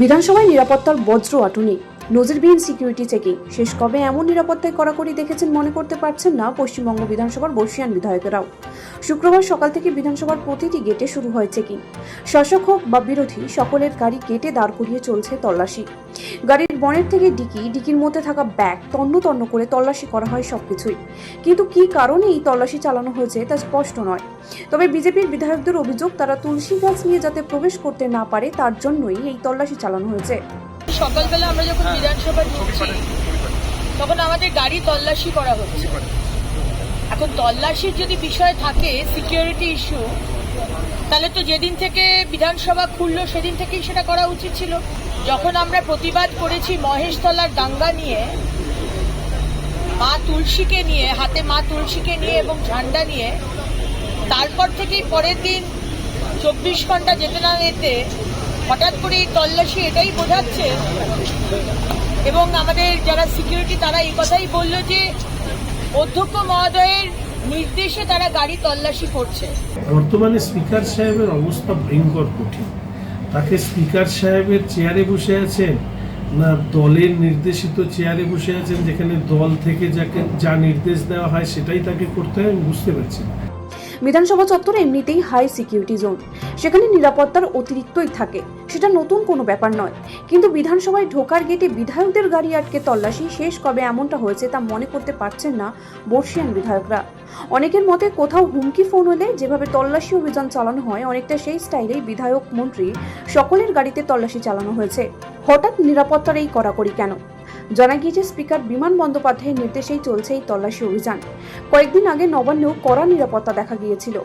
বিধানসভায় নিরাপত্তার বজ্র আটুনি। নজিরবিহীন সিকিউরিটি চেকিং শেষ কবে এমন নিরাপত্তায় কড়াকড়ি দেখেছেন মনে করতে পারছেন না পশ্চিমবঙ্গ বিধানসভার বর্ষিয়ান বিধায়কেরাও। শুক্রবার সকাল থেকে বিধানসভার প্রতিটি গেটে শুরু হয় চেকিং শাসক হোক বা বিরোধী, সকলের গাড়ি গেটে দাঁড় করিয়ে চলছে তল্লাশি। গাড়ির বনের থেকে ডিকি, ডিকির মধ্যে থাকা ব্যাগ তন্ন তন্ন করে তল্লাশি করা হয় সবকিছুই। কিন্তু কি কারণে এই তল্লাশি চালানো হয়েছে তা স্পষ্ট নয়। তবে বিজেপির বিধায়কদের অভিযোগ, তারা তুলসী গাছ নিয়ে যাতে প্রবেশ করতে না পারে, তার জন্যই এই তল্লাশি চালানো হয়েছে। সকালবেলা আমরা যখন বিধানসভা ঢুকছি তখন আমাদের গাড়ি তল্লাশি করা হচ্ছে। এখন তল্লাশির যদি বিষয় থাকে সিকিউরিটি ইস্যু তাহলে তো যেদিন থেকে বিধানসভা খুললো সেদিন থেকেই সেটা করা উচিত ছিল। যখন আমরা প্রতিবাদ করেছি মহেশতলার দাঙ্গা নিয়ে মা তুলসীকে নিয়ে হাতে মা তুলসীকে নিয়ে এবং ঝান্ডা নিয়ে তারপর থেকেই পরের দিন চব্বিশ ঘণ্টা যেতে না যেতে হঠাৎ করে এই তল্লাশি এটাই বোঝাচ্ছে। এবং আমাদের যারা সিকিউরিটি তারা এই কথাই বলল যে, অধ্যক্ষ মহোদয়ের নির্দেশে তারা গাড়ি তল্লাশি করছে। বর্তমানে স্পিকার সাহেবের অবস্থা ভয়ঙ্কর কঠিন। তাকে স্পিকার সাহেবের চেয়ারে বসে আছেন না দলের নির্দেশিত চেয়ারে বসে আছেন, যেখানে দল থেকে যাকে যা নির্দেশ দেওয়া হয় সেটাই তাকে করতে হয়, আমি বুঝতে পারছি না। বিধানসভা চত্বর এমনিতেই হাই সিকিউরিটি জোন সেখানে নিরাপত্তার অতিরিক্তই থাকে। সেটা নতুন কোনো ব্যাপার নয়। কিন্তু বিধানসভায় ঢোকার গেটে বিধায়কদের গাড়ি আটকে তল্লাশি শেষ কবে এমনটা হয়েছে তা মনে করতে পারছেন না বর্ষিয়ান বিধায়করা। অনেকের মতে কোথাও হুমকি ফোন হলে যেভাবে তল্লাশি অভিযান চালানো হয়, অনেকটা সেই স্টাইলেই বিধায়ক মন্ত্রী সকলের গাড়িতে তল্লাশি চালানো হয়েছে। হঠাৎ নিরাপত্তার এই কড়াকড়ি কেন? জানা গিয়েছে, স্পিকার বিমান বন্দ্যোপাধ্যায়ের নির্দেশেই চলছে এই তল্লাশি অভিযান। কয়েকদিন আগে নবান্নেও কড়া নিরাপত্তা দেখা গিয়েছিল।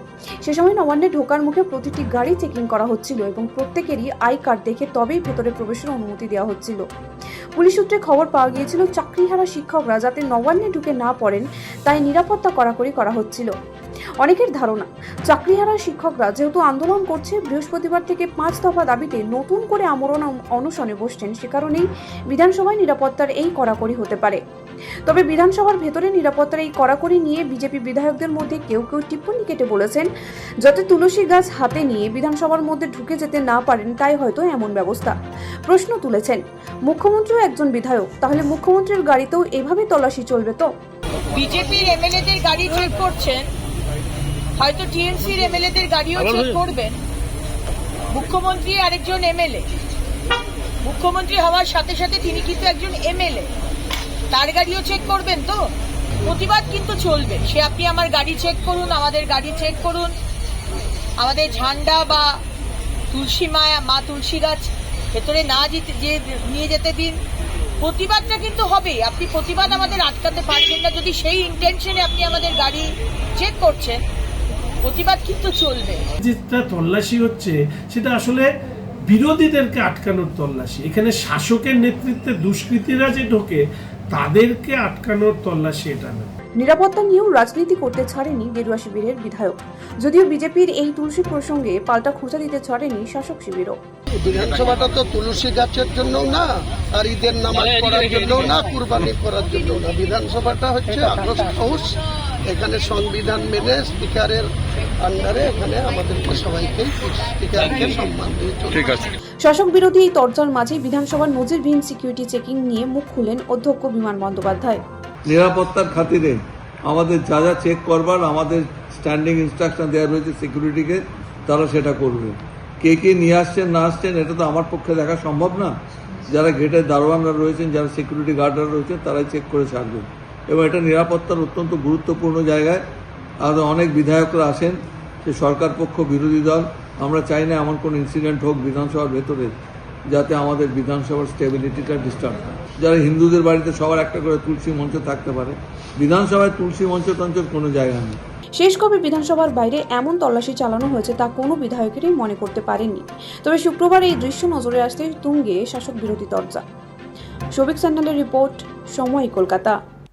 সে সময় নবান্নে ঢোকার মুখে প্রতিটি গাড়ি চেকিং করা হচ্ছিল এবং প্রত্যেকেরই আই কার্ড দেখে তবেই ভেতরে প্রবেশের অনুমতি দেওয়া হচ্ছিল। পুলিশ সূত্রে খবর পাওয়া গিয়েছিল, চাকরিহারা শিক্ষকরা যাতে নবান্নে ঢুকে না পড়েন, তাই নিরাপত্তা কড়াকড়ি করা হচ্ছিল। অনেকের ধারণা চাকরি চাকরিহারা শিক্ষকরা যেহেতু আন্দোলন করছে, বৃহস্পতিবার থেকে পাঁচ দফা দাবিতে নতুন করে আমরণ অনশনে বসছেন সে কারণেই বিধানসভায় নিরাপত্তার এই কড়াকড়ি হতে পারে। তবে বিধানসভার ভেতরে নিরাপত্তার এই কড়াকড়ি নিয়ে বিজেপি বিধায়কদের মধ্যে কেউ কেউ টিপ্পনি কেটে বলেছেন, যাতে তুলসী গাছ হাতে নিয়ে বিধানসভার মধ্যে ঢুকে যেতে না পারেন, তাই হয়তো এমন ব্যবস্থা। প্রশ্ন তুলেছেন, মুখ্যমন্ত্রীও একজন বিধায়ক, তাহলে মুখ্যমন্ত্রীর গাড়িতেও এভাবে তল্লাশি চলবে তো? বিজেপির এমএলএদের গাড়ি চেক করছেন হয়তো টিএমসির এমএলএদের গাড়িও চেক করবেন মুখ্যমন্ত্রী আরেকজন এমএলএ। মুখ্যমন্ত্রী হওয়ার সাথে সাথে তিনি কিন্তু একজন এমএলএ। তার গাড়িও চেক করবেন তো? প্রতিবাদ কিন্তু চলবে। সে আপনি আমার গাড়ি চেক করুন আমাদের গাড়ি চেক করুন। আমাদের ঝান্ডা বা তুলসী মায়া মা তুলসী গাছ ভেতরে না যেতে যে নিয়ে যেতে দিন। প্রতিবাদটা কিন্তু হবে আপনি প্রতিবাদ আমাদের আটকাতে পারছেন না। যদি সেই ইন্টেনশনে আপনি আমাদের গাড়ি চেক করছেন প্রতিবাদ কিন্তু চলবে। যেটা তল্লাশি হচ্ছে সেটা আসলে বিরোধীদেরকে আটকানোর তল্লাশি। এখানে শাসকের নেতৃত্বে দুষ্কৃতীরা যে ঢোকে তাদেরকে আটকানোর তল্লাশি এটা না। নিরাপত্তা নিয়েও রাজনীতি করতে ছাড়েনি গেরুয়া শিবিরের বিধায়ক। যদিও বিজেপির এই তুলসী প্রসঙ্গে পাল্টা খোঁচা দিতে ছাড়েনি শাসক শিবিরও। বিধানসভাটা তো তুলসী গাছের জন্য না আর ঈদের নামাজ পড়ার জন্য না কুরবানি করার জন্য না। বিধানসভাটা হচ্ছে আগস্ট হাউস এখানে সংবিধান মেনে স্পিকারের আন্ডারে এখানে আমাদেরকে সবাইকে স্পিকারকে সম্মান দিয়ে চলতে হবে। শাসক বিরোধী এই তর্জার মাঝে বিধানসভার নজিরবিহীন সিকিউরিটি চেকিং নিয়ে মুখ খুলেন অধ্যক্ষ বিমান বন্দ্যোপাধ্যায়। নিরাপত্তার খাতিরে আমাদের যা যা চেক করবার আমাদের স্ট্যান্ডিং ইনস্ট্রাকশন দেওয়া রয়েছে সিকিউরিটিকে তারা সেটা করবে। কে কে নিয়ে আসছেন না আসছেন এটা তো আমার পক্ষে দেখা সম্ভব না। যারা গেটের দারোয়ানরা রয়েছেন যারা সিকিউরিটি গার্ডরা রয়েছেন তারাই চেক করে ছাড়বেন এবং এটা নিরাপত্তার অত্যন্ত গুরুত্বপূর্ণ জায়গায় আর অনেক বিধায়করা আসেন সে সরকার পক্ষ বিরোধী দল। আমরা চাই না এমন কোনো ইনসিডেন্ট হোক বিধানসভার ভেতরে, যাতে আমাদের বিধানসভার স্টেবিলিটিটা ডিস্টার্ব হয়। যারা হিন্দুদের বাড়িতে সবার একটা করে তুলসী মঞ্চ থাকতে পারে, বিধানসভায় তুলসী মঞ্চ টঞ্চের কোনো জায়গা নেই। শেষ কবে বিধানসভার বাইরে এমন তল্লাশি চালানো হয়েছে তা কোনো বিধায়কেরই মনে করতে পারেননি। তবে শুক্রবার এই দৃশ্য নজরে আসতে তুঙ্গে শাসক বিরোধী তর্জা সবিক স্যান্ডালের রিপোর্ট, সময় কলকাতা।